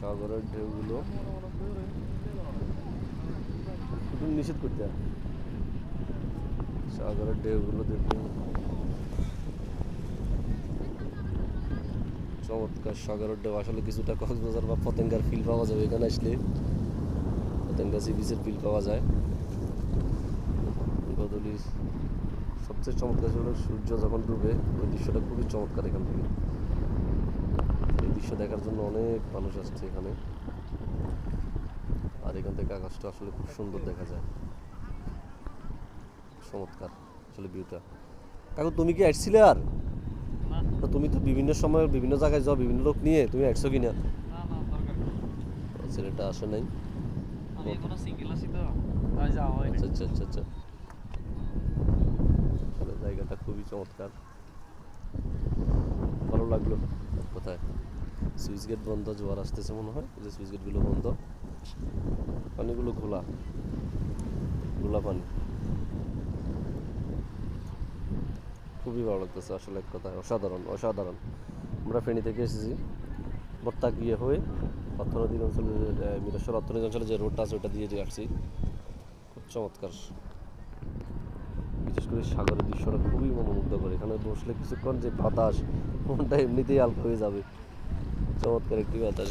সাগরের ঢেউগুলো। নিষেধ করতে। সাগরের ঢেউগুলো দেখুন। চমৎকার সাগরের ঢেউ। আসলে কিছুটা কক্সবাজার বা পতেঙ্গার ফিল পাওয়া যাবে এখানে আসলে। পতেঙ্গা সি বিচের ফিল পাওয়া যায়। গদলির সবচেয়ে চমৎকার হলো সূর্য যখন ডুবে, ওই দৃশ্যটা খুবই চমৎকার এখান থেকে। দেখার জন্য অনেক মানুষ আসছে এখানে। আর এখান থেকে আকাশটা আসলে খুব সুন্দর দেখা যায়। চমৎকার আসলে ভিউটা কাকু তুমি কি আসছিলে আর? তুমি তো বিভিন্ন সময় বিভিন্ন জায়গায় যাও বিভিন্ন লোক নিয়ে তুমি আসছো কিনা ছেলেটা আসে নাই? আচ্ছা আচ্ছা আচ্ছা আচ্ছা। জায়গাটা খুবই চমৎকার। ভালো লাগল কোথায়? সুইচ গেট বন্ধ জোয়ার আসতেছে মনে হয়। যে সুইচ গেটগুলো বন্ধ। পানিগুলো খোলা খোলা পানি। খুবই ভালো লাগতেছে আসলে এক কথায়। অসাধারণ অসাধারণ। আমরা ফেনী থেকে এসেছি। বর্তা গিয়ে হয়ে অর্থনৈতিক অঞ্চলে যে, মিরেশ্বর অর্থনৈতিক অঞ্চলে যে রোডটা আছে ওটা দিয়ে যে আসছি। খুব চমৎকার। বিশেষ করে সাগরের দৃশ্যটা খুবই মনোমুগ্ধকর। এখানে বসলে কিছুক্ষণ যে বাতাস মনটা এমনিতেই আলক হয়ে যাবে। चमत्कार टी व्ही आता